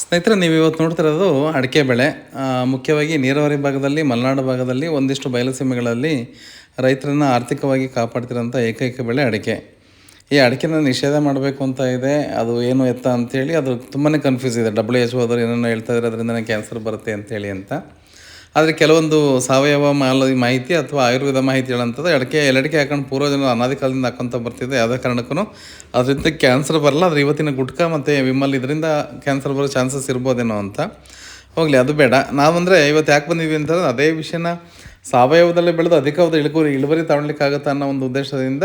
ಸ್ನೇಹಿತರೆ, ನೀವು ಇವತ್ತು ನೋಡ್ತಿರೋದು ಅಡಿಕೆ ಬೆಳೆ. ಮುಖ್ಯವಾಗಿ ನೀರಾವರಿ ಭಾಗದಲ್ಲಿ, ಮಲೆನಾಡು ಭಾಗದಲ್ಲಿ ಒಂದಿಷ್ಟು ಬಯಲುಸೀಮೆಗಳಲ್ಲಿ ರೈತರನ್ನು ಆರ್ಥಿಕವಾಗಿ ಕಾಪಾಡ್ತಿರೋಂಥ ಏಕೈಕ ಬೆಳೆ ಅಡಿಕೆ. ಈ ಅಡಿಕೆನ ನಿಷೇಧ ಮಾಡಬೇಕು ಅಂತ ಇದೆ. ಅದು ಏನು ಎತ್ತ ಅಂತೇಳಿ ಅದು ತುಂಬಾ ಕನ್ಫ್ಯೂಸ್ ಇದೆ. ಡಬ್ಲ್ಯೂ ಎಚ್ ಓದವ್ರು ಏನೇನೋ ಹೇಳ್ತಾ ಇದ್ದಾರೆ ಅದರಿಂದ ಕ್ಯಾನ್ಸರ್ ಬರುತ್ತೆ ಅಂತೇಳಿ ಅಂತ. ಆದರೆ ಕೆಲವೊಂದು ಸಾವಯವ ಮಾಲ ಮಾಹಿತಿ ಅಥವಾ ಆಯುರ್ವೇದ ಮಾಹಿತಿ ಹೇಳೋಂಥದ್ದು ಎಡಕೆ ಎಲಡಿಕೆ ಹಾಕೊಂಡು ಪೂರ್ವ ಜನ ಅನಾದಿ ಕಾಲದಿಂದ ಹಾಕೊಂತ ಬರ್ತಿದೆ. ಯಾವುದೇ ಕಾರಣಕ್ಕೂ ಅದರಿಂದ ಕ್ಯಾನ್ಸರ್ ಬರಲ್ಲ. ಆದರೆ ಇವತ್ತಿನ ಗುಟ್ಕಾ ಮತ್ತು ವಿಮಲ್ ಇದರಿಂದ ಕ್ಯಾನ್ಸರ್ ಬರೋ ಚಾನ್ಸಸ್ ಇರ್ಬೋದೇನೋ ಅಂತ. ಹೋಗಲಿ ಅದು ಬೇಡ. ನಾವಂದರೆ ಇವತ್ತು ಯಾಕೆ ಬಂದಿದ್ವಿ ಅಂತಂದ್ರೆ ಅದೇ ವಿಷಯನ ಸಾವಯವದಲ್ಲಿ ಬೆಳೆದು ಅಧಿಕವಾದ ಇಳುವರಿ ಇಳುವರಿ ತಗೊಳ್ಲಿಕ್ಕಾಗತ್ತೆ ಅನ್ನೋ ಒಂದು ಉದ್ದೇಶದಿಂದ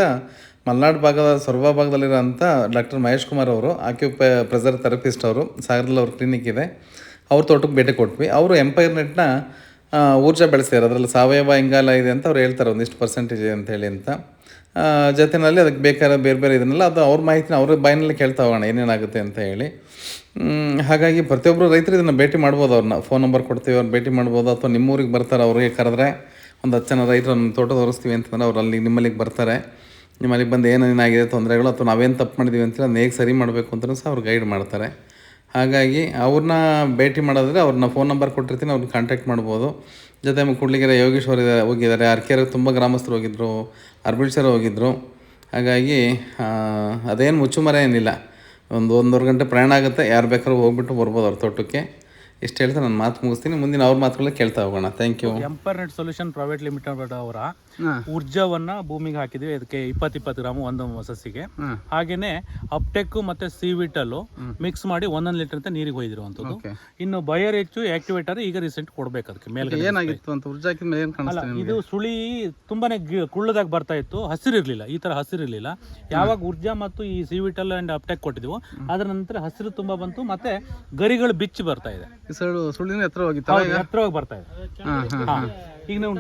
ಮಲ್ನಾಡು ಭಾಗದ ಸೊರಬ ಭಾಗದಲ್ಲಿರೋಂಥ ಡಾಕ್ಟರ್ ಮಹೇಶ್ ಕುಮಾರ್ ಅವರು ಆಕ್ಯು ಪ್ರೆಸರ್ ಥೆರಪಿಸ್ಟ್ ಅವರು ಸಾಗರದಲ್ಲಿ ಅವ್ರ ಕ್ಲಿನಿಕ್ ಇದೆ. ಅವ್ರ ತೋಟಕ್ಕೆ ಭೇಟಿ ಕೊಟ್ವಿ. ಅವರು ಎಂಪೈರ್ ನೆಟ್ನ ಆ, ಊರ್ಜಾ ಬೆಳೆಸ್ತಾರೆ? ಅದರಲ್ಲಿ ಸಾವಯವ ಇಂಗಾಲ ಇದೆ ಅಂತ ಅವ್ರು ಹೇಳ್ತಾರೆ, ಒಂದಿಷ್ಟು ಪರ್ಸೆಂಟೇಜ್ ಅಂತ ಹೇಳಿ ಅಂತ. ಜೊತೆಯಲ್ಲಿ ಅದಕ್ಕೆ ಬೇಕಾದ ಬೇರೆ ಬೇರೆ ಇದನ್ನೆಲ್ಲ ಅದು ಅವ್ರ ಮಾಹಿತಿನ ಅವ್ರ ಬಾಯಿನಲ್ಲಿ ಕೇಳ್ತಾ ಹೋಗೋಣ ಏನೇನಾಗುತ್ತೆ ಅಂತ ಹೇಳಿ. ಹಾಗಾಗಿ ಪ್ರತಿಯೊಬ್ಬರು ರೈತರು ಇದನ್ನು ಭೇಟಿ ಮಾಡ್ಬೋದು ಅವ್ರನ್ನ. ಫೋನ್ ನಂಬರ್ ಕೊಡ್ತೀವಿ ಅವ್ರು ಭೇಟಿ ಮಾಡ್ಬೋದು. ಅಥವಾ ನಿಮ್ಮೂರಿಗೆ ಬರ್ತಾರೆ, ಅವ್ರಿಗೆ ಕರೆದ್ರೆ ಒಂದು ಹತ್ತು ಜನ ರೈತರು ನಮ್ಮ ತೋಟ ತೋರಿಸ್ತೀವಿ ಅಂತಂದ್ರೆ ಅವ್ರು ಅಲ್ಲಿ ನಿಮ್ಮಲ್ಲಿಗೆ ಬರ್ತಾರೆ. ನಿಮ್ಮಲ್ಲಿಗೆ ಬಂದು ಏನೇನಾಗಿದೆ ತೊಂದರೆಗಳು, ಅಥವಾ ನಾವೇನು ತಪ್ಪು ಮಾಡಿದ್ದೀವಿ ಅಂತೇಳಿ ಅದನ್ನ ಹೇಗೆ ಸರಿ ಮಾಡಬೇಕು ಅಂತಲೂ ಸಹ ಅವ್ರು ಗೈಡ್ ಮಾಡ್ತಾರೆ. ಹಾಗಾಗಿ ಅವ್ರನ್ನ ಭೇಟಿ ಮಾಡೋದ್ರೆ ಅವ್ರನ್ನ ಫೋನ್ ನಂಬರ್ ಕೊಟ್ಟಿರ್ತೀನಿ ಅವ್ರನ್ನ ಕಾಂಟ್ಯಾಕ್ಟ್ ಮಾಡ್ಬೋದು. ಜೊತೆ ಕೂಡ್ಲಿಗೆರೆ ಯೋಗೇಶ್ವರ ಹೋಗಿದ್ದಾರೆ. ಅರ್ಕೆರೆ ತುಂಬ ಗ್ರಾಮಸ್ಥರು ಹೋಗಿದ್ದರು ಅರ್ಬಿಳ್ಸರ್ ಹೋಗಿದ್ದರು ಹಾಗಾಗಿ ಅದೇನು ಮುಚ್ಚುಮರೆ ಏನಿಲ್ಲ. ಒಂದು ಒಂದೂವರೆ ಗಂಟೆ ಪ್ರಯಾಣ ಆಗುತ್ತೆ, ಯಾರು ಬೇಕಾದ್ರೂ ಹೋಗ್ಬಿಟ್ಟು ಬರ್ಬೋದು ಅವ್ರ ತೋಟಕ್ಕೆ. ಇಷ್ಟು ಹೇಳ್ತಾ ನಾನು ಮಾತು ಮುಗಿಸ್ತೀನಿ. ಮುಂದಿನ ಅವ್ರ ಮಾತುಗಳೇ ಕೇಳ್ತಾ ಹೋಗೋಣ. Thank you Empernet solution private limited ಅವರ ಊರ್ಜವನ್ನ ಭೂಮಿಗೆ ಹಾಕಿದ್ವಿ. ಅದಕ್ಕೆ ಇಪ್ಪತ್ತು ಇಪ್ಪತ್ತು ಗ್ರಾಮ್ ಒಂದು ಸಸಿಗೆ. ಹಾಗೇನೆ ಅಪ್ಟೆಕ್ ಮತ್ತೆ ಸಿವಿಟಲ್ ಮಿಕ್ಸ್ ಮಾಡಿ ಒಂದೊಂದು ಲೀಟರ್ ಅಂತ ನೀರಿಗೆ ಒಯ್ದಿರುವಂಥದ್ದು. ಇನ್ನು ಬಯರ್ ಹೆಚ್ಚು ಆಕ್ಟಿವೇಟರ್ ಈಗ ರೀಸೆಂಟ್ ಕೊಡ್ಬೇಕು ಅದಕ್ಕೆ ಮೇಲ್ಗಡೆ ಏನಾಗಿತ್ತು ಅಂತ ಉರ್ಜಾಕಿದ ಮೇಲೆ ಏನು ಅಲ್ಲ ಇದು ಸುಳಿ ತುಂಬಾನೇ ಕುಳ್ಳದಾಗ ಕುಳ್ಳದಾಗಿ ಬರ್ತಾ ಇತ್ತು. ಹಸಿರಿರ್ಲಿಲ್ಲ ಈ ತರ ಹಸಿರಿರ್ಲಿಲ್ಲ. ಯಾವಾಗ ಊರ್ಜಾ ಮತ್ತು ಈ ಸಿವಿಟಲ್ ಅಂಡ್ ಅಪ್ಟೆಕ್ ಕೊಟ್ಟಿದ್ವು ಅದರ ನಂತರ ಹಸಿರು ತುಂಬಾ ಬಂತು ಮತ್ತೆ ಗರಿಗಳು ಬಿಚ್ಚಿ ಬರ್ತಾ ಇದೆ. ಸುಳ್ಳು ಸುಳ್ಳಿನ ಹೋಗಿತ್ತು ಹೌದು, ಎತ್ತರವಾಗಿ ಬರ್ತಾ ಇದೆ ಹಾ. ಈಗ ನೀವು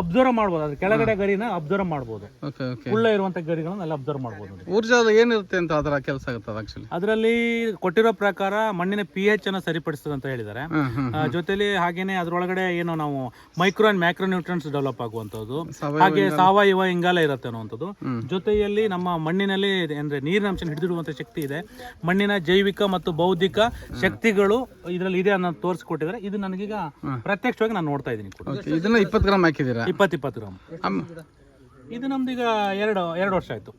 ಅಬ್ಸರ್ವ್ ಮಾಡ್ಬೋದು. ಅದ್ರ ಕೆಳಗಡೆ ಗರಿನ ಅಬ್ಸರ್ವ್ ಮಾಡಬಹುದು ಓಕೆ ಓಕೆ ಕುಳ್ಳ ಇರುವಂತ ಗರಿಗಳನ್ನ ಅಲ್ಲಿ ಅಬ್ಸರ್ವ್ ಮಾಡಬಹುದು ನೋಡಿ. ಊರ್ಜಾದ ಏನಿರುತ್ತೆ ಅಂತ ಅದರ ಕೆಲಸ ಆಗುತ್ತೆ ಅದು ಆ್ಯಕ್ಚುಲಿ ಅದರಲ್ಲಿ ಕೊಟ್ಟಿರೋ ಪ್ರಕಾರ ಮಣ್ಣಿನ ಪಿ ಎಚ್ ಅನ್ನ ಸರಿಪಡಿಸ್ತದೆ ಅಂತ ಹೇಳಿದ್ದಾರೆ. ಆ, ಜೊತೆಲಿ ಹಾಗೇನೆ ಅದ್ರೊಳಗಡೆ ಏನು ನಾವು micro and macro nutrients develop ಆಗುವಂತದ್ದು ಹಾಗೆ ಸಾವಯವ ಇಂಗಾಲ ಇರುತ್ತೆ ಅನ್ನುವಂಥದ್ದು. ಜೊತೆಯಲ್ಲಿ ನಮ್ಮ ಮಣ್ಣಿನಲ್ಲಿ ಅಂದ್ರೆ ನೀರಿನ ಅಂಶ ಹಿಡಿದಿಡುವಂತ ಶಕ್ತಿ ಇದೆ. ಮಣ್ಣಿನ ಜೈವಿಕ ಮತ್ತು ಬೌದ್ಧಿಕ ಶಕ್ತಿಗಳು ಇದರಲ್ಲಿ ಇದೆ ಅನ್ನೋದು ತೋರಿಸ್ಕೊಟ್ಟಿದ್ದಾರೆ. ಇದು ನನಗೀಗ ಪ್ರತ್ಯಕ್ಷವಾಗಿ ನಾನು ನೋಡ್ತಾ ಇದ್ದೀನಿ ಕೂಡ. ಓಕೆ ಇದನ್ನ ಇಪ್ಪತ್ತು ಗ್ರಾಮ್ ಹಾಕಿದ್ದೀರಾ? ಇಪ್ಪತ್ತು ಇಪ್ಪತ್ತು ಗ್ರಾಮ್. ಇದು ಇದು ಈಗ ಎರಡು ಎರಡು ವರ್ಷ ಆಯ್ತು.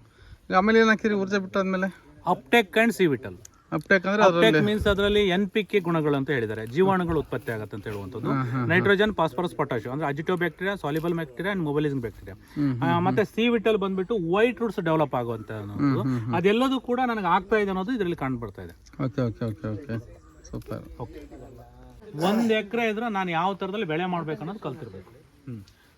ಆಮೇಲೆ ಏನು ಹಾಕಿರಿ ಊರ್ಜೆ ಬಿಟ್ಟಾದ್ಮೇಲೆ ಅಪ್ಟೆಕ್ ಅಂಡ್ ಸಿವಿಟಲ್ ಅಪ್ಟೆಕ್ ಅಂದ್ರೆ ಅಪ್ಟೆಕ್ ಮೀನ್ಸ್ ಅದರಲ್ಲಿ ಎನ್ ಪಿ ಕೆ ಗುಣಗಳು ಅಂತ ಹೇಳಿದ್ದಾರೆ. ಜೀವಾಣುಗಳು ಉತ್ಪತ್ತಿ ಆಗುತ್ತೆ ಅಂತ ಹೇಳುವಂಥದ್ದು. ನೈಟ್ರೋಜನ್ ಫಾಸ್ಫರಸ್ ಪೊಟ್ಯಾಶಿಯಂ ಅಂದ್ರೆ azoto bacteria soluble bacteria and mobilism bacteria ಮತ್ತೆ ಸಿ ವಿಟಲ್ ಬಂದ್ಬಿಟ್ಟು ವೈಟ್ ರೂಟ್ಸ್ ಡೆವಲಪ್ ಆಗುವಂತ ಅನ್ನೋದು. ಅದೆಲ್ಲದೂ ಕೂಡ ನನಗೆ ಆಗ್ತಾ ಇದೆ ಅನ್ನೋದು ಇದರಲ್ಲಿ ಕಾಣ್ಬರ್ತಾ ಇದೆ. Okay okay okay okay. Super. Okay. ಒಂದ್ ಎಕರೆ ಇದ್ರೆ ನಾನು ಯಾವ ತರದಲ್ಲಿ ಬೆಳೆ ಮಾಡ್ಬೇಕು ಅನ್ನೋದು ಕಲ್ತಿರ್ಬೇಕು.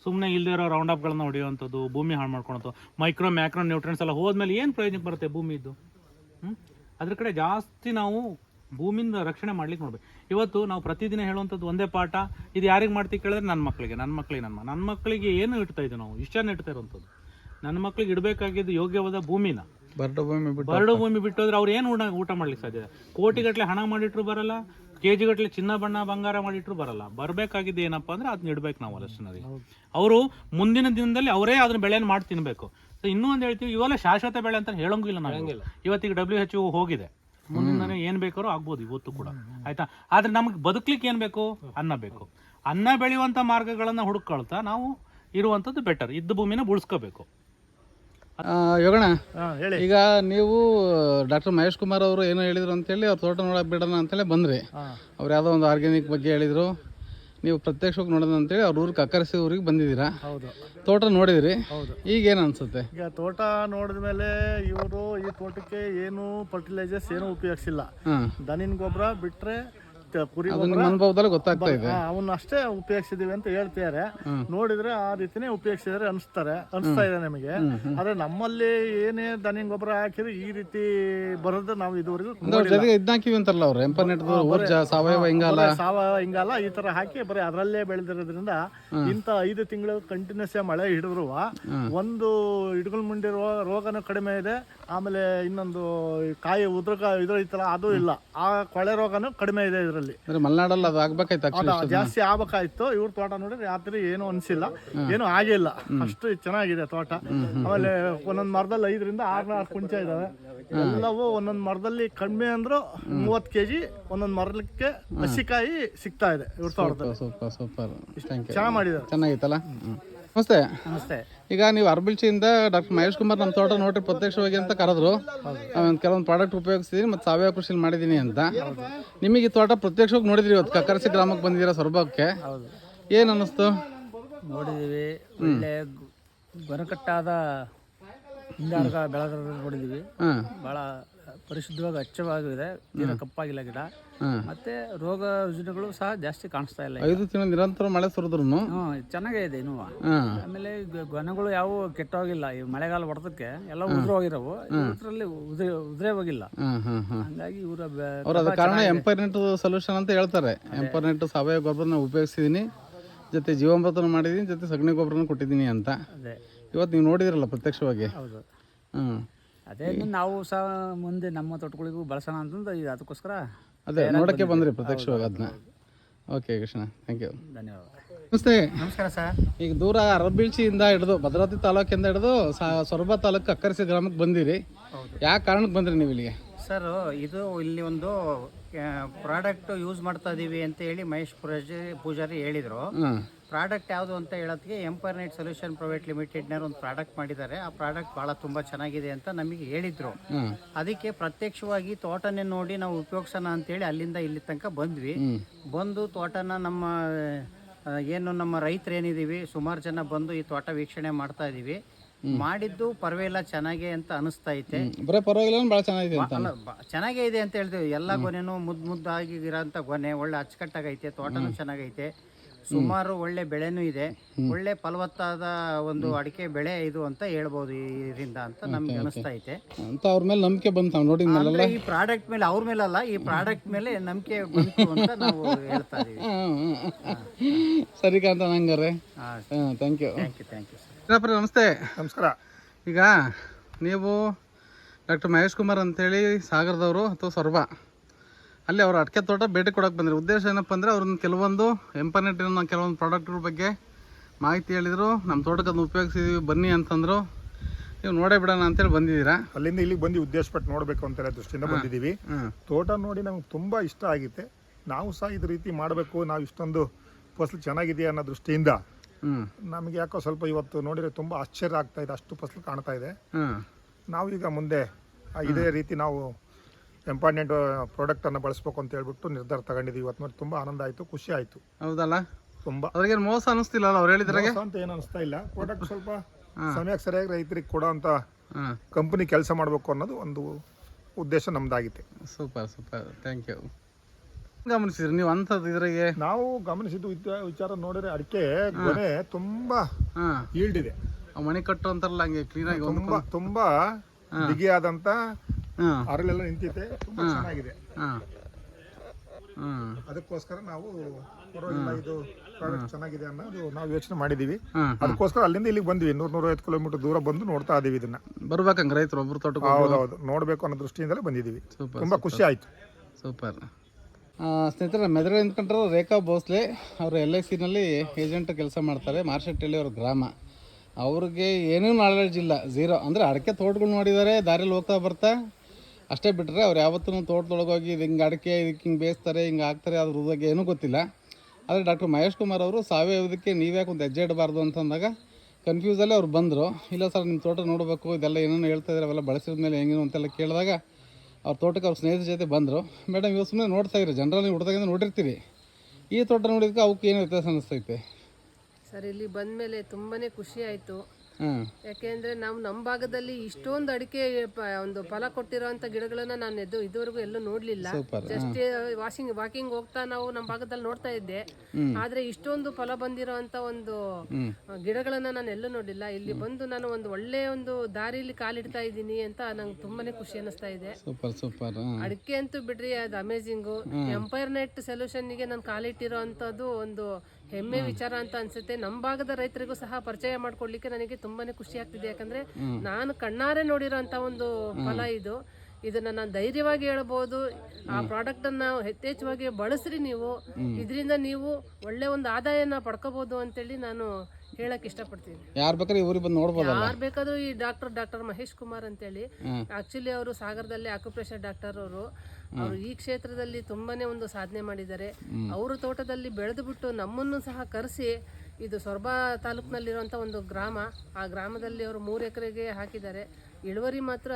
ಸುಮ್ಮನೆ ಇಲ್ಲದೆ ಇರೋ ರೌಂಡ್ ಅಪ್ಗಳನ್ನ ಹೊಡೆಯುವಂಥದ್ದು ಭೂಮಿ ಹಾಳು ಮಾಡ್ಕೊಳೋದು ಮೈಕ್ರೋ ಮ್ಯಾಕ್ರೋ ನ್ಯೂಟ್ರೆನ್ಸ್ ಎಲ್ಲ ಹೋದ್ಮೇಲೆ ಏನು ಪ್ರಯೋಜನಕ್ಕೆ ಬರುತ್ತೆ ಭೂಮಿದು ಹ್ಞೂ ಅದ್ರ ಕಡೆ ಜಾಸ್ತಿ ನಾವು ಭೂಮಿಯಿಂದ ರಕ್ಷಣೆ ಮಾಡ್ಲಿಕ್ಕೆ ನೋಡ್ಬೇಕು. ಇವತ್ತು ನಾವು ಪ್ರತಿದಿನ ಹೇಳುವಂಥದ್ದು ಒಂದೇ ಪಾಠ ಇದು ಯಾರಿಗೆ ಮಾಡ್ತೀವಿ ಕೇಳಿದ್ರೆ ನನ್ನ ಮಕ್ಕಳಿಗೆ ನನ್ನ ಮಕ್ಕಳಿಗೆ ನನ್ನ ನನ್ನ ಮಕ್ಕಳಿಗೆ ಏನು ಇಡ್ತಾ ಇದ್ದೀವಿ ನಾವು? ಇಷ್ಟನ್ನು ಇಡ್ತಾ ಇರೋವಂಥದ್ದು ನನ್ನ ಮಕ್ಕಳಿಗೆ ಇಡಬೇಕಾಗಿದ್ದು ಯೋಗ್ಯವಾದ ಭೂಮಿನ. ಬರಡು ಭೂಮಿ ಬಿಟ್ಟು ಬರಡು ಭೂಮಿ ಬಿಟ್ಟೋದ್ರೆ ಅವ್ರು ಏನು ಊಟ ಊಟ ಮಾಡ್ಲಿಕ್ಕೆ ಸಾಧ್ಯ? ಕೋಟಿಗಟ್ಟಲೆ ಹಣ ಮಾಡಿಟ್ರು ಬರಲ್ಲ ಕೆಜಿ ಗಟ್ಟಲೆ ಚಿನ್ನ ಬಣ್ಣ ಬಂಗಾರ ಮಾಡಿಟ್ರು ಬರಲ್ಲ. ಬರಬೇಕಾಗಿದ್ದು ಏನಪ್ಪ ಅಂದ್ರೆ ಅದನ್ನ ಇಡ್ಬೇಕು ನಾವು ಅಲಸಿನಲ್ಲಿ ಅವರು ಮುಂದಿನ ದಿನದಲ್ಲಿ ಅವರೇ ಅದನ್ನ ಬೆಳೆಯನ್ನು ಮಾಡಿ ತಿನ್ಬೇಕು. ಸೊ ಇನ್ನೂ ಒಂದು ಹೇಳ್ತೀವಿ ಇವೆಲ್ಲ ಶಾಶ್ವತ ಬೆಳೆ ಅಂತ ಹೇಳಂಗಿಲ್ಲ ನಾವು. ಇವತ್ತಿಗೆ ಡಬ್ಲ್ಯೂ ಎಚ್ ಹೋಗಿದೆ. ಮುಂದಿನ ಏನು ಬೇಕಾದ್ರೂ ಆಗ್ಬೋದು ಇವತ್ತು ಕೂಡ. ಆಯ್ತಾ? ಆದ್ರೆ ನಮ್ಗೆ ಬದುಕ್ಲಿಕ್ಕೆ ಏನು ಬೇಕು? ಅನ್ನ ಬೇಕು. ಅನ್ನ ಬೆಳೆಯುವಂತ ಮಾರ್ಗಗಳನ್ನು ಹುಡುಕೊಳ್ತಾ ನಾವು ಇರುವಂತದ್ದು ಬೆಟರ್ ಇದ್ದ ಭೂಮಿನ ಉಳಿಸ್ಕೋಬೇಕು. ಯೋಗಣ ಈಗ ನೀವು ಡಾಕ್ಟರ್ ಮಹೇಶ್ ಕುಮಾರ್ ಅವರು ಏನೋ ಹೇಳಿದ್ರು ಅಂತೇಳಿ ಅವ್ರ ತೋಟ ನೋಡಕ್ ಬಿಡೋಣ ಅಂತೇಳಿ ಬಂದ್ರಿ. ಅವ್ರು ಯಾವುದೋ ಒಂದು ಆರ್ಗ್ಯಾನಿಕ್ ಬಗ್ಗೆ ಹೇಳಿದ್ರು. ನೀವು ಪ್ರತ್ಯಕ್ಷವಾಗಿ ನೋಡೋಣ ಅಂತೇಳಿ ಅವ್ರ ಊರಿಗೆ ಅಕ್ಕರಿಸಿ ಊರಿಗೆ ಬಂದಿದ್ದೀರಾ. ಹೌದು. ತೋಟ ನೋಡಿದ್ರಿ. ಹೌದು. ಈಗ ಏನು ಅನ್ಸುತ್ತೆ? ಈಗ ತೋಟ ನೋಡಿದ ಮೇಲೆ ಇವರು ಈ ತೋಟಕ್ಕೆ ಏನು ಫರ್ಟಿಲೈಸರ್ಸ್ ಏನು ಉಪಯೋಗಿಸಿಲ್ಲ. ದನಿನ ಗೊಬ್ಬರ ಬಿಟ್ರೆ ಕುರಿ ಅದು ಗೊಬ್ಬರ ಅನುಭವದಲ್ಲಿ ಗೊತ್ತಾಗ್ತಾ ಇದೆ. ಅವನ್ನ ಅಷ್ಟೇ ಉಪಯೋಗಿಸಿದೀವಿ ಅಂತ ಹೇಳ್ತಿದ್ದಾರೆ. ನೋಡಿದ್ರೆ ಆ ರೀತಿನೇ ಉಪಯೋಗಿಸಿದ್ರೆ ಅನಿಸ್ತಾರೆ ಅನಿಸ್ತಾ ಇದೆ ನಿಮಗೆ. ಆದ್ರೆ ನಮ್ಮಲ್ಲಿ ಏನೇ ದನಿ ಗೊಬ್ಬರ ಹಾಕಿದ್ರೆ ಈ ರೀತಿ ಬರೋದು ನಾವು ಇದುವರೆಗೂ ಅವ್ರ ಜೊತೆಗೆ ಇದ್ನ ಹಾಕಿವಿ ಅಂತಾರಲ್ಲ ಅವ್ರು ಎಂಪರ್ನೆಟ್ ಊರ್ಜಾ ಸಾವಯವ ಇಂಗಾಲ. ಸಾವಯವ ಹಿಂಗಲ್ಲ ಈ ತರ ಹಾಕಿ ಬರೀ ಅದರಲ್ಲೇ ಬೆಳೆದಿರೋದ್ರಿಂದ ಇಂತ ಐದು ತಿಂಗಳು ಕಂಟಿನ್ಯೂಸ್ ಮಳೆ ಹಿಡಿದ್ರು ಒಂದು ಇಡ್ಗಲ್ ಮುಂಡಿರುವ ರೋಗನೂ ಕಡಿಮೆ ಇದೆ ಆಮೇಲೆ ಇನ್ನೊಂದು ಕಾಯಿ ಉದ್ರಕ ಇದ್ರ ಐತಲ್ಲ ಅದು ಇಲ್ಲ. ಆ ಕೊಳೆ ರೋಗನೂ ಕಡಿಮೆ ಇದೆ ಇದರಲ್ಲಿ. ಅಂದ್ರೆ ಮಲೆನಾಡಲ್ಲಿ ಅದು ಆಗ್ಬೇಕಾಯ್ತು ಜಾಸ್ತಿ ಆಗ್ಬೇಕಾಯ್ತು. ಇವ್ರ ತೋಟ ನೋಡಿದ್ರೆ ರಾತ್ರಿ ಏನು ಅನ್ಸಿಲ್ಲ. ಏನು ಆಗಿಲ್ಲ. ಅಷ್ಟು ಚೆನ್ನಾಗಿದೆ ತೋಟ. ಆಮೇಲೆ ಒಂದೊಂದ್ ಮರದಲ್ಲಿ ಐದರಿಂದ ಆರು ಆರು ಕುಂಚ ಇದಾವೆ ಎಲ್ಲವೂ ಒಂದೊಂದ್ ಮರದಲ್ಲಿ ಕಡಿಮೆ ಅಂದ್ರು ಮೂವತ್ತು ಕೆಜಿ ಒಂದೊಂದ್ ಮರಕ್ಕೆ ಹಸಿಕಾಯಿ ಸಿಗ್ತಾ ಇದೆ ಇವ್ರ ತೋಟದಲ್ಲಿ. ಸೂಪರ್ ಸೂಪರ್ ಥ್ಯಾಂಕ್ ಯು ಚೆನ್ನಾಗಿ ಮಾಡಿದ್ದಾರೆ. ಚೆನ್ನಾಗಿತ್ತಲ್ಲ? ನಮಸ್ತೆ. ನಮಸ್ತೆ. ಈಗ ನೀವು ಅರ್ಬಿಲ್ಚಿಯಿಂದ ಡಾಕ್ಟರ್ ಮಹೇಶ್ ಕುಮಾರ್ ನಮ್ಮ ತೋಟ ನೋಡ್ರಿ ಪ್ರತ್ಯಕ್ಷವಾಗಿ ಅಂತ ಕರೆದ್ರು. ಕೆಲವೊಂದು ಪ್ರಾಡಕ್ಟ್ ಉಪಯೋಗಿಸಿದೀನಿ ಮತ್ತು ಸಾವಯವ ಕೃಷಿ ಮಾಡಿದ್ದೀನಿ ಅಂತ. ನಿಮಗೆ ಈ ತೋಟ ಪ್ರತ್ಯಕ್ಷವಾಗಿ ನೋಡಿದ್ರಿ ಇವತ್ತು ಕಕ್ಕರಸಿ ಗ್ರಾಮಕ್ಕೆ ಬಂದಿದ್ದೀರಾ ಸೊರಬಕ್ಕೆ? ಏನು ಅನ್ನಿಸ್ತು? ನೋಡಿದ್ದೀವಿ ಒಳ್ಳೆ ಗೊನಕಟ್ಟಾದ ಹಿಂಗಾರ್ಗ ಬೆಳೆದಿರೋದು ನೋಡಿದ್ದೀವಿ ಹಾಂ. ಭಾಳ ಪರಿಶುದ್ಧವಾಗಿ ಅಚ್ಚವಾಗಿದೆ. ತೀರಾ ಕಪ್ಪಾಗಿಲ್ಲ ಗಿಡ. ಮತ್ತೆ ರೋಗ ರುಜಿನಗಳು ಸಹ ಜಾಸ್ತಿ ಕಾಣಿಸ್ತಾ ಇಲ್ಲ ಐದು ತಿಂಗಳು ನಿರಂತರ ಮಳೆ ಸುರಿದ್ರು ಚೆನ್ನಾಗೇ ಇದೆ ಇನ್ನೂ. ಆಮೇಲೆ ಗಣಗಳು ಗೊನೆಗಳು ಯಾವುವು ಕೆಟ್ಟೋಗಿಲ್ಲ. ಈ ಮಳೆಗಾಲ ಹೊಡೆದಕ್ಕೆ ಎಲ್ಲ ಉದುರು ಹೋಗಿರವು ಇದರಲ್ಲಿ ಉದ್ರೆ ಹೋಗಿಲ್ಲ. ಹಂಗಾಗಿ ಇವರ ಕಾರಣ ಎಂಪೈರ್ನೆಟ್ ಸೊಲ್ಯೂಷನ್ ಅಂತ ಹೇಳ್ತಾರೆ. ಎಂಪರ್ನೆಂಟ್ ಸಾವಯವ ಗೊಬ್ಬರನ ಉಪಯೋಗಿಸಿದೀನಿ. ಜೊತೆ ಜೀವಾಮೃತನ ಮಾಡಿದೀನಿ. ಜೊತೆ ಸಗಣಿ ಗೊಬ್ಬರನ ಕೊಟ್ಟಿದ್ದೀನಿ ಅಂತ. ಅದೇ. ಇವತ್ತು ನೀವು ನೋಡಿದಿರಲ್ಲ ಪ್ರತ್ಯಕ್ಷವಾಗಿ? ಹೌದು. ಹ್ಞೂ ಅದೇ ನಾವು ಸಹ ಮುಂದೆ ನಮ್ಮ ತೋಟಗಳಿಗೂ ಬಳಸೋಣ ಅಂತಂದು ಇದು ಅದಕ್ಕೋಸ್ಕರ ಅದೇ ನೋಡಕ್ಕೆ ಬಂದ್ರಿ ಪ್ರತ್ಯಕ್ಷವಾಗಿ ಅದನ್ನ. ಓಕೆ ಕೃಷ್ಣ ಥ್ಯಾಂಕ್ ಯು ಧನ್ಯವಾದ. ನಮಸ್ತೆ. ನಮಸ್ಕಾರ ಸರ್. ಈಗ ದೂರ ಅರಬೀಳ್ಚಿಯಿಂದ ಹಿಡಿದು ಭದ್ರಾವತಿ ತಾಲೂಕಿಂದ ಹಿಡಿದು ಸ- ಸೊರಬ ತಾಲೂಕು ಅಕ್ಕರಿಸಿ ಗ್ರಾಮಕ್ಕೆ ಬಂದಿರಿ. ಯಾವ ಕಾರಣಕ್ಕೆ ಬಂದ್ರಿ ನೀವು ಇಲ್ಲಿಗೆ? ಸರ್ ಇದು ಇಲ್ಲಿ ಒಂದು ಪ್ರಾಡಕ್ಟ್ ಯೂಸ್ ಮಾಡ್ತಾ ಇದೀವಿ ಅಂತ ಹೇಳಿ ಮಹೇಶ್ ಪೂಜಾರಿ ಪೂಜಾರಿ ಹೇಳಿದರು. ಪ್ರಾಡಕ್ಟ್ ಯಾವುದು ಅಂತ ಹೇಳೋದಕ್ಕೆ ಎಂಪೈರ್ ನೈಟ್ ಸೊಲ್ಯೂಷನ್ ಪ್ರೈವೇಟ್ ಲಿಮಿಟೆಡ್ನವ್ರು ಒಂದು ಪ್ರಾಡಕ್ಟ್ ಮಾಡಿದ್ದಾರೆ. ಆ ಪ್ರಾಡಕ್ಟ್ ಭಾಳ ತುಂಬ ಚೆನ್ನಾಗಿದೆ ಅಂತ ನಮಗೆ ಹೇಳಿದರು. ಅದಕ್ಕೆ ಪ್ರತ್ಯಕ್ಷವಾಗಿ ತೋಟನೇ ನೋಡಿ ನಾವು ಉಪಯೋಗಿಸೋಣ ಅಂತೇಳಿ ಅಲ್ಲಿಂದ ಇಲ್ಲಿ ತನಕ ಬಂದ್ವಿ. ಬಂದು ತೋಟನ ನಮ್ಮ ಏನು ನಮ್ಮ ರೈತರು ಏನಿದ್ದೀವಿ ಸುಮಾರು ಜನ ಬಂದು ಈ ತೋಟ ವೀಕ್ಷಣೆ ಮಾಡ್ತಾ ಇದ್ದೀವಿ ಮಾಡಿದ್ದು ಪರವಾಗಿಲ್ಲ ಚೆನ್ನಾಗೆ ಅಂತ ಅನಿಸ್ತಾ ಐತೆ ಚೆನ್ನಾಗೇ ಇದೆ ಅಂತ ಹೇಳ್ತೀವಿ. ಎಲ್ಲ ಗೊನೆನೂ ಮುದ್ದು ಮುದ್ದಾಗಿ ಇರೋಂಥ ಗೊನೆ ಒಳ್ಳೆ ಅಚ್ಚುಕಟ್ಟಾಗೈತೆ ತೋಟನೂ ಚೆನ್ನಾಗೈತೆ. ಸುಮಾರು ಒಳ್ಳೆ ಬೆಳೆನೂ ಇದೆ. ಒಳ್ಳೆ ಫಲವತ್ತಾದ ಒಂದು ಅಡಿಕೆ ಬೆಳೆ ಇದು ಅಂತ ಹೇಳ್ಬೋದು ಇದರಿಂದ ಅಂತ ನಮ್ಗೆ ಅನಿಸ್ತಾ ಐತೆ. ಅಂತ ಅವ್ರ ಮೇಲೆ ನಂಬಿಕೆ ಬಂತ ನೋಡಿ ಅಂದ್ರೆ ಈ ಪ್ರಾಡಕ್ಟ್ ಮೇಲೆ ಅವ್ರ ಮೇಲೆ ಅಲ್ಲ ಈ ಪ್ರಾಡಕ್ಟ್ ಮೇಲೆ ನಂಬಿಕೆ ಬಂತು ಅಂತ ನಾವು ಹೇಳ್ತಾ ಇದೀವಿ. ಸರಿ ಕಾಂತ ನಂಗಾರೆ thank you thank you thank you sir ನಮಸ್ತೆ. ನಮಸ್ಕಾರ. ಈಗ ನೀವು ಡಾಕ್ಟರ್ ಮಹೇಶ್ ಕುಮಾರ್ ಅಂತೇಳಿ ಸಾಗರದವರು ಅಥವಾ ಸೊರಬ ಅಲ್ಲಿ ಅವರು ಅಡಿಕೆ ತೋಟ ಭೇಟಿ ಕೊಡೋಕೆ ಬಂದರು ಉದ್ದೇಶ ಏನಪ್ಪ ಅಂದರೆ ಅವ್ರನ್ನ ಕೆಲವೊಂದು ಎಂಪರ್ನೆಟ್ಟಿನ ಕೆಲವೊಂದು ಪ್ರಾಡಕ್ಟ್ಗಳ ಬಗ್ಗೆ ಮಾಹಿತಿ ಹೇಳಿದರು. ನಮ್ಮ ತೋಟಕ್ಕೆ ಅದನ್ನು ಉಪಯೋಗಿಸಿದೀವಿ ಬನ್ನಿ ಅಂತಂದರು. ನೀವು ನೋಡೇ ಬಿಡೋಣ ಅಂತೇಳಿ ಬಂದಿದ್ದೀರಾ? ಅಲ್ಲಿಂದ ಇಲ್ಲಿಗೆ ಬಂದು ಉದ್ದೇಶಪಟ್ಟು ನೋಡಬೇಕು ಅಂತ ದೃಷ್ಟಿಯಿಂದ ಬಂದಿದ್ದೀವಿ. ತೋಟ ನೋಡಿ ನಮ್ಗೆ ತುಂಬ ಇಷ್ಟ ಆಗಿದೆ. ನಾವು ಸಹ ಇದೇ ರೀತಿ ಮಾಡಬೇಕು ನಾವು ಇಷ್ಟೊಂದು ಫಸಲು ಚೆನ್ನಾಗಿದೆಯಾ ಅನ್ನೋ ದೃಷ್ಟಿಯಿಂದ ನಮಗೆ ಯಾಕೋ ಸ್ವಲ್ಪ ಇವತ್ತು ನೋಡಿದ್ರೆ ತುಂಬ ಆಶ್ಚರ್ಯ ಆಗ್ತಾ ಇದೆ ಅಷ್ಟು ಫಸಲು ಕಾಣ್ತಾ ಇದೆ. ನಾವು ಈಗ ಮುಂದೆ ಇದೇ ರೀತಿ ನಾವು ಎಂಪಾರ್ಟೆಂಟ್ ಪ್ರಾಡಕ್ಟನ್ನು ಬಳಸ್ಬೇಕು ಅಂತ ಹೇಳ್ಬಿಟ್ಟು ನಿರ್ಧಾರ ತಗೊಂಡಿದ್ದೀವಿ. ಇವತ್ತು ನೋಡಿ ತುಂಬ ಆನಂದ ಆಯಿತು ಖುಷಿ ಆಯಿತು. ಹೌದಲ್ಲ? ತುಂಬ. ಅವ್ರಿಗೇನು ಮೋಸ ಅನಿಸ್ತಿಲ್ಲ ಅವ್ರು ಹೇಳಿದ್ರಾಗೆ ಮೋಸ ಅಂತ ಏನು ಅನಿಸ್ತಾ ಇಲ್ಲ. ಪ್ರಾಡಕ್ಟ್ ಸ್ವಲ್ಪ ಸಮಯಕ್ಕೆ ಸರಿಯಾಗಿ ರೈತರಿಗೆ ಕೊಡೋ ಅಂತ ಕಂಪನಿ ಕೆಲಸ ಮಾಡಬೇಕು ಅನ್ನೋದು ಒಂದು ಉದ್ದೇಶ ನಮ್ದಾಗಿತ್ತು. Super super. ಥ್ಯಾಂಕ್ ಯು ಗಮನಿಸಿದ್ರಿ ನೀವು ಅಂಥದ್ದು ಇದ್ರಾಗೆ? ನಾವು ಗಮನಿಸಿದ್ದು ವಿಚ- ವಿಚಾರ ನೋಡಿದ್ರೆ ಅಡಿಕೆ ಗೊನೆ ತುಂಬಾ ಈಲ್ಡ್ ಇದೆ. ಮನೆ ಕಟ್ಟು ಅಂತಾರಲ್ಲ ಹಂಗೆ ಕ್ಲೀನಾಗಿ ತುಂಬ ತುಂಬಾ ತುಂಬಾ ಬಿಗಿಯಾದಂತ ಅರಳೆಲ್ಲ ನಿಂತಿದೆ ತುಂಬಾ ಚೆನ್ನಾಗಿದೆ. ಅದಕ್ಕೋಸ್ಕರ ನಾವು ಪರವಾಗಿಲ್ಲ ಇದು ಪ್ರಾಡಕ್ಟ್ ಚೆನ್ನಾಗಿದೆ ಅನ್ನೋದು ನಾವು ಯೋಚನೆ ಮಾಡಿದೀವಿ. ಅದಕ್ಕೋಸ್ಕರ ಅಲ್ಲಿಂದ ಇಲ್ಲಿಗೆ ಬಂದ್ವಿ. ನೂರ ನೂರೈವತ್ತು ಕಿಲೋಮೀಟರ್ ದೂರ ಬಂದು ನೋಡ್ತಾ ಇದೀವಿ ಇದನ್ನ. ಬರ್ಬೇಕಂಗ ರೈತರು ಒಬ್ರು ತೋಟಕ್ಕೆ ಹೌದೌದು. ನೋಡ್ಬೇಕು ಅನ್ನೋ ದೃಷ್ಟಿಯಿಂದಲೇ ಬಂದಿದ್ದೀವಿ ಸೂಪರ್ ತುಂಬಾ ಖುಷಿ ಆಯ್ತು. ಸೂಪರ್. ಸ್ನೇಹಿತರೆ ಮೆದುಳು ನಿಂತ್ಕೊಂಡ್ರು ರೇಖಾ ಭೋಸ್ಲೆ ಅವರು ಎಲ್ ಐ ಸಿನಲ್ಲಿ ಏಜೆಂಟ್ ಕೆಲಸ ಮಾಡ್ತಾರೆ ಮಾರ್ಷೆಟ್ಟಳ್ಳಿ ಅವ್ರ ಗ್ರಾಮ. ಅವ್ರಿಗೆ ಏನೂ ನಾಲೆಡ್ಜ್ ಇಲ್ಲ. ಝೀರೋ ಅಂದರೆ ಅಡಿಕೆ ತೋಟಗಳು ನೋಡಿದ್ದಾರೆ ದಾರಿಯಲ್ಲಿ ಹೋಗ್ತಾ ಬರ್ತಾ. ಅಷ್ಟೇ ಬಿಟ್ಟರೆ ಅವ್ರು ಯಾವತ್ತೂ ತೋಟದೊಳಗೋಗಿ ಇದು ಹಿಂಗೆ ಅಡಿಕೆ ಇದಕ್ಕೆ ಹಿಂಗೆ ಬೇಯಿಸ್ತಾರೆ, ಹಿಂಗೆ ಹಾಕ್ತಾರೆ ಅದ್ರ ಬಗ್ಗೆ ಏನೂ ಗೊತ್ತಿಲ್ಲ. ಆದರೆ ಡಾಕ್ಟರ್ ಮಹೇಶ್ ಕುಮಾರ್ ಅವರು ಸಾವಯವದಕ್ಕೆ ನೀವ್ಯಾಕೆ ಒಂದು ಹೆಜ್ಜೆ ಇಡಬಾರ್ದು ಅಂತಂದಾಗ ಕನ್ಫ್ಯೂಸಲ್ಲೇ ಅವ್ರು ಬಂದರು. ಇಲ್ಲ ಸರ್ ನಿಮ್ಮ ತೋಟ ನೋಡಬೇಕು, ಇದೆಲ್ಲ ಏನೇನು ಹೇಳ್ತಾ ಇದ್ದಾರೆ ಅವೆಲ್ಲ ಬಳಸಿದ ಮೇಲೆ ಹೆಂಗೇನು ಅಂತೆಲ್ಲ ಕೇಳಿದಾಗ ಅವ್ರ ತೋಟಕ್ಕೆ ಅವ್ರ ಸ್ನೇಹಿತರ ಜೊತೆ ಬಂದರು. ಮೇಡಮ್ ಇವಾಗ ಸುಮ್ಮನೆ ನೋಡ್ತಾ ಇರಿ, ಜನರಲ್ಲಿ ಹುಡ್ದಾಗಿಂದ ನೋಡಿರ್ತೀರಿ. ಈ ತೋಟ ನೋಡಿದಕ್ಕೆ ಅವಕ್ಕೆ ಏನು ವ್ಯತ್ಯಾಸ ಅನ್ನಿಸ್ತೈತೆ ಸರ್, ಇಲ್ಲಿ ಬಂದಮೇಲೆ ತುಂಬಾ ಖುಷಿ ಆಯಿತು. ಯಾಕೆಂದ್ರೆ ನಾವು ನಮ್ಮ ಭಾಗದಲ್ಲಿ ಇಷ್ಟೊಂದು ಅಡಿಕೆ ಒಂದು ಫಲ ಕೊಟ್ಟಿರುವಂತ ಗಿಡಗಳನ್ನ ನಾನು ಎದ್ದು ಇದುವರೆಗೂ ಎಲ್ಲೂ ನೋಡ್ಲಿಲ್ಲ. ಜಸ್ಟ್ ವಾಷಿಂಗ್ ವಾಕಿಂಗ್ ಹೋಗ್ತಾ ನಾವು ನಮ್ಮ ಭಾಗದಲ್ಲಿ ನೋಡ್ತಾ ಇದ್ದೆ. ಆದ್ರೆ ಇಷ್ಟೊಂದು ಫಲ ಬಂದಿರುವಂತ ಅಂತ ಒಂದು ಗಿಡಗಳನ್ನ ನಾನು ಎಲ್ಲೂ ನೋಡಿಲ್ಲ ಇಲ್ಲಿ ಬಂದು ನಾನು ಒಂದು ಒಳ್ಳೆ ಒಂದು ದಾರಿಲಿ ಕಾಲಿಡ್ತಾ ಇದ್ದೀನಿ ಅಂತ ನಂಗೆ ತುಂಬಾನೇ ಖುಷಿ ಅನಿಸ್ತಾ ಇದೆ. Super super. ಅಡಿಕೆ ಅಂತೂ ಬಿಡ್ರಿ ಅದು ಅಮೇಜಿಂಗ್ ಎಂಪೈರ್ ನೆಟ್ ಸೊಲ್ಯೂಷನ್ಗೆ ನಾನು ಕಾಲಿಟ್ಟಿರೋ ಅಂತದ್ದು ಒಂದು ಹೆಮ್ಮೆ ವಿಚಾರ ಅಂತ ಅನ್ಸುತ್ತೆ. ನಮ್ಮ ಭಾಗದ ರೈತರಿಗೂ ಸಹ ಪರಿಚಯ ಮಾಡ್ಕೊಡ್ಲಿಕ್ಕೆ ನನಗೆ ತುಂಬಾನೇ ಖುಷಿ ಆಗ್ತಿದೆ. ಯಾಕಂದ್ರೆ ನಾನು ಕಣ್ಣಾರೆ ನೋಡಿರೋಂತ ಒಂದು ಫಲ ಇದು. ಇದನ್ನ ನಾನು ಧೈರ್ಯವಾಗಿ ಹೇಳ್ಬೋದು. ಆ ಪ್ರಾಡಕ್ಟ್ ಅನ್ನ ಯಥೇಚ್ಛವಾಗಿ ಬಳಸ್ರಿ ನೀವು. ಇದರಿಂದ ನೀವು ಒಳ್ಳೆ ಒಂದು ಆದಾಯನ ಪಡ್ಕೋಬಹುದು ಅಂತೇಳಿ ನಾನು ಹೇಳಕ್ ಇಷ್ಟಪಡ್ತೀನಿ. ಯಾರು ಬೇಕಾದ್ರೆ ಊರಿಗೆ ಬಂದು ನೋಡ್ಬೋದು ಯಾರು ಬೇಕಾದ್ರೂ ಈ ಡಾಕ್ಟರ್ ಡಾಕ್ಟರ್ ಮಹೇಶ್ ಕುಮಾರ್ ಅಂತೇಳಿ. ಆಕ್ಚುಲಿ ಅವರು ಸಾಗರದಲ್ಲಿ ಆಕ್ಯುಪ್ರೆಷರ್ ಡಾಕ್ಟರ್ ಅವರು. ಅವರು ಈ ಕ್ಷೇತ್ರದಲ್ಲಿ ತುಂಬಾನೇ ಒಂದು ಸಾಧನೆ ಮಾಡಿದ್ದಾರೆ. ಅವರು ತೋಟದಲ್ಲಿ ಬೆಳೆದು ಬಿಟ್ಟು ನಮ್ಮನ್ನು ಸಹ ಕರೆಸಿ ಇದು ಸೊರಬ ತಾಲೂಕಿನಲ್ಲಿರುವಂಥ ಒಂದು ಗ್ರಾಮ, ಆ ಗ್ರಾಮದಲ್ಲಿ ಅವರು ಮೂರು ಎಕರೆಗೆ ಹಾಕಿದ್ದಾರೆ. ಇಳುವರಿ ಮಾತ್ರ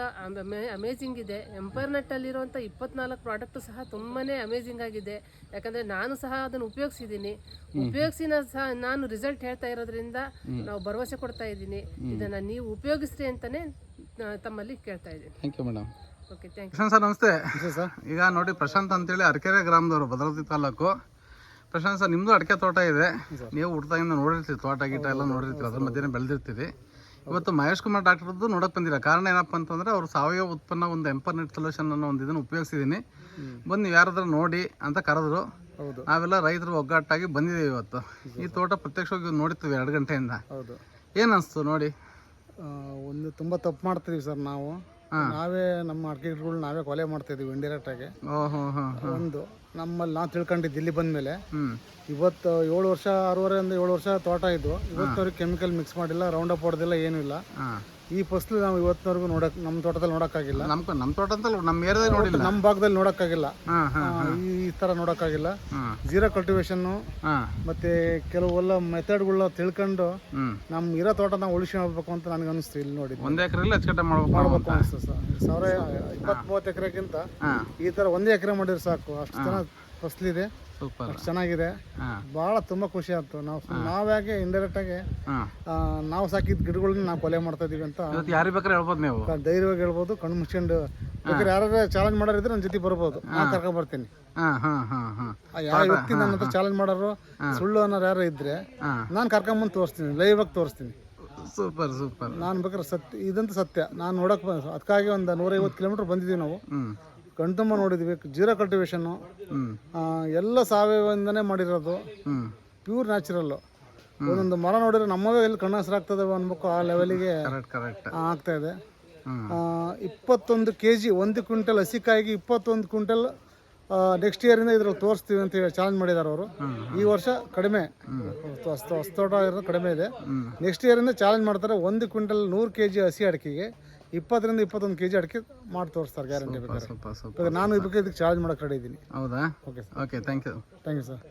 ಅಮೇಜಿಂಗ್ ಇದೆ. ಎಂಪೈರ್ ನಟ್ಟಲ್ಲಿರುವಂಥ ಇಪ್ಪತ್ನಾಲ್ಕು ಪ್ರಾಡಕ್ಟ್ ಸಹ ತುಂಬಾನೇ ಅಮೇಜಿಂಗ್ ಆಗಿದೆ. ಯಾಕಂದರೆ ನಾನು ಸಹ ಅದನ್ನು ಉಪಯೋಗಿಸಿದ್ದೀನಿ. ಉಪಯೋಗಿಸಿ ಸಹ ನಾನು ರಿಸಲ್ಟ್ ಹೇಳ್ತಾ ಇರೋದ್ರಿಂದ ನಾವು ಭರವಸೆ ಕೊಡ್ತಾ ಇದ್ದೀನಿ. ಇದನ್ನು ನೀವು ಉಪಯೋಗಿಸ್ರಿ ಅಂತಲೇ ತಮ್ಮಲ್ಲಿ ಕೇಳ್ತಾ ಇದ್ದೀನಿ. ಮೇಡಮ್ ಪ್ರಶಾಂತ್ ಸರ್ ನಮಸ್ತೆ. ಈಗ ನೋಡಿ ಪ್ರಶಾಂತ್ ಅಂತೇಳಿ ಅರಕೆರೆ ಗ್ರಾಮದವರು ಭದ್ರಾವತಿ ತಾಲೂಕು. ಪ್ರಶಾಂತ್ ಸರ್ ನಿಮ್ಮದು ಅಡಿಕೆ ತೋಟ ಇದೆ. ನೀವು ಹುಡ್ತಾಗಿಂದ ನೋಡಿರ್ತೀವಿ ತೋಟ ಗೀಟ ಎಲ್ಲ ನೋಡಿರ್ತೀವಿ ಅದ್ರ ಮಧ್ಯೆ ಬೆಳೆದಿರ್ತೀವಿ ಇವತ್ತು ಮಹೇಶ್ ಕುಮಾರ್ ಡಾಕ್ಟರ್ದು ನೋಡಕ್ಕೆ ಬಂದಿಲ್ಲ. ಕಾರಣ ಏನಪ್ಪ ಅಂತಂದ್ರೆ ಅವರು ಸಾವಯವ ಉತ್ಪನ್ನ ಒಂದು ಎಂಪರ್ನೆಟ್ ಸೊಲ್ಯೂಷನ್ ಅನ್ನೋ ಒಂದು ಇದನ್ನು ಉಪಯೋಗಿಸಿದ್ದೀನಿ ಬಂದು ನೀವು ಯಾರಾದ್ರೂ ನೋಡಿ ಅಂತ ಕರೆದ್ರು. ಹೌದು. ನಾವೆಲ್ಲ ರೈತರು ಒಗ್ಗಟ್ಟಾಗಿ ಬಂದಿದ್ದೀವಿ ಇವತ್ತು. ಈ ತೋಟ ಪ್ರತ್ಯಕ್ಷವಾಗಿ ನೋಡಿರ್ತೀವಿ ಎರಡು ಗಂಟೆಯಿಂದ. ಹೌದು. ಏನು ಅನಿಸ್ತು ನೋಡಿ? ಒಂದು ತುಂಬ ತಪ್ಪು ಮಾಡ್ತೀವಿ ಸರ್ ನಾವು. ನಾವೇ ನಮ್ಮ ಅಡಿಕೆ ಗಿಡಗಳು ನಾವೇ ಕೊಲೆ ಮಾಡ್ತಾ ಇದೀವಿ ಇಂಡೈರೆಕ್ಟ್ ಆಗಿ ಒಂದು ನಮ್ಮಲ್ಲಿ ನಾವು ತಿಳ್ಕೊಂಡಿದ್ದು ಇಲ್ಲಿ ಬಂದ್ಮೇಲೆ ಇವತ್ತು ಏಳು ವರ್ಷ ಆರೂವರೆಯಿಂದ ಏಳು ವರ್ಷ ತೋಟ ಇದ್ವು ಇವತ್ತವ್ರಿಗೆ ಕೆಮಿಕಲ್ ಮಿಕ್ಸ್ ಮಾಡಿಲ್ಲ ರೌಂಡ್ ಅಪ್ ಹೊಡೆದಿಲ್ಲ ಏನೂ ಇಲ್ಲ. ಈ ಫಸಲು ನಾವು ಇವತ್ತಿನವರೆಗೂ ನೋಡಕ್ ನಮ್ಮ ತೋಟದಲ್ಲಿ ನೋಡೋಕ್ಕಾಗಿಲ್ಲ. ನಮ್ಮ ನಮ್ಮ ತೋಟ ನಮ್ಮ ಏರಿಯಾದಲ್ಲಿ ನೋಡಿಲ್ಲ. ನಮ್ಮ ಭಾಗದಲ್ಲಿ ನೋಡೋಕ್ಕಾಗಿಲ್ಲ. ಈ ಥರ ನೋಡೋಕ್ಕಾಗಿಲ್ಲ. ಜೀರೋ ಜೀರಾ ಕಲ್ಟಿವೇಶನ್ನು ಮತ್ತೆ ಕೆಲವೆಲ್ಲ ಮೆಥಡ್ಗಳನ್ನ ತಿಳ್ಕೊಂಡು ನಮ್ಮ ಇರೋ ತೋಟ ನಾವು ಮಾಡಬೇಕು ಅಂತ ನನಗೆ ಅನಿಸ್ತು ಇಲ್ಲಿ ನೋಡಿ. ಒಂದೇ ಎಕರೆಲ್ಲಿ ಅಚ್ಚುಕಟ್ಟೆ ಮಾಡ್ಬೇಕು ಅನಿಸ್ತು ಸರ್. ಸಾವಿರ ಇಪ್ಪತ್ತು ಮೂವತ್ತು ಎಕರೆಗಿಂತ ಈ ಥರ ಒಂದೇ ಎಕರೆ ಮಾಡಿದ್ರೆ ಸಾಕು. ಅಷ್ಟು ಚೆನ್ನಾಗಿ ಫಸಲಿದೆ ಸೂಪರ್ ಚೆನ್ನಾಗಿದೆ. ಬಹಳ ತುಂಬಾ ಖುಷಿ ಆಯ್ತು. ನಾವು ನಾವ್ಯಾಕೆ ಇಂಡೈರೆಕ್ಟ್ ಆಗಿ ನಾವು ಸಾಕಿದ ಗಿಡಗಳನ್ನ ನಾವು ಕೊಲೆ ಮಾಡ್ತಾ ಇದೀವಿ ಅಂತ ಯಾರು ಬೇಕಾದ್ರೆ ಹೇಳ್ಬೋದು ನೀವು. ಧೈರ್ಯವಾಗಿ ಹೇಳ್ಬೋದು ಕಣ್ಣು ಮುಚ್ಕೊಂಡು. ಬೇಕಾದ್ರೆ ಯಾರು ಚಾಲೆಂಜ್ ಮಾಡೋರು ಇದ್ರೆ ನನ್ನ ಜೊತೆ ಬರ್ಬೋದು. ನಾನು ಕರ್ಕೊಂಡ್ ಬರ್ತೀನಿ. ಯಾವ ವ್ಯಕ್ತಿ ನನ್ನ ಹತ್ರ ಚಾಲೆಂಜ್ ಮಾಡೋರು ಸುಳ್ಳು ಅನ್ನೋರು ಯಾರು ಇದ್ರೆ ನಾನ್ ಕರ್ಕೊಂಬಂದು ತೋರಿಸ್ತೀನಿ ಲೈವ್ ಆಗಿ ತೋರಿಸ್ತೀನಿ. ಸೂಪರ್ ಸೂಪರ್ ನಾನು ಬೇಕಾದ್ರೆ ಸತ್ಯ ಇದಂತ ಸತ್ಯ. ನಾನು ನೋಡಕ್ ಅದಕ್ಕಾಗಿ ಒಂದು ನೂರೈವತ್ತು ಕಿಲೋಮೀಟರ್ ಬಂದಿದ್ದೀವಿ ನಾವು. ಕಣ್ತುಂಬ ನೋಡಿದ್ವಿ ಜೀರೋ ಕಲ್ಟಿವೇಶನ್ನು ಎಲ್ಲ ಸಾವಯವದಿಂದನೇ ಮಾಡಿರೋದು. ಪ್ಯೂರ್ ನ್ಯಾಚುರಲ್ಲು ಒಂದೊಂದು ಮರ ನೋಡಿದ್ರೆ ನಮ್ಮವೇ ಎಲ್ಲಿ ಕಣ್ಣು ಹಸಿರಾಗ್ತದೆ ಅನ್ಬೇಕು ಆ ಲೆವೆಲಿಗೆ ಆಗ್ತಾ ಇದೆ. ಇಪ್ಪತ್ತೊಂದು ಕೆ ಜಿ ಒಂದು ಕ್ವಿಂಟಲ್ ಹಸಿಕಾಯಿಗೆ ಇಪ್ಪತ್ತೊಂದು ಕ್ವಿಂಟಲ್ ನೆಕ್ಸ್ಟ್ ಇಯರಿಂದ ಇದ್ರಲ್ಲಿ ತೋರಿಸ್ತೀವಿ ಅಂತ ಹೇಳಿ ಚಾಲೆಂಜ್ ಮಾಡಿದ್ದಾರೆ ಅವರು. ಈ ವರ್ಷ ಕಡಿಮೆ. ಹೊಸ್ತೋಟ ಹೊಸ ಇರೋದು ಕಡಿಮೆ ಇದೆ. ನೆಕ್ಸ್ಟ್ ಇಯರಿಂದ ಚಾಲೆಂಜ್ ಮಾಡ್ತಾರೆ ಒಂದು ಕ್ವಿಂಟಲ್ ನೂರು ಕೆ ಜಿ ಹಸಿ ಅಡಿಕೆಗೆ. ಇಪ್ಪತ್ತರಿಂದ ಇಪ್ಪತ್ತೊಂದು ಕೆಜಿ ಅಡಿಕೆ ಮಾಡಿ ತೋರಿಸ್ತಾರೆ ಗ್ಯಾರಂಟಿ ಬೇಕಾದ್ರೆ. ನಾನು ಇದಕ್ಕೆ ಇದಕ್ಕೆ ಚಾರ್ಜ್ ಮಾಡೋಕೆ ರೆಡಿ ಇದ್ದೀನಿ ಹೌದಾ? Okay okay thank you thank you sir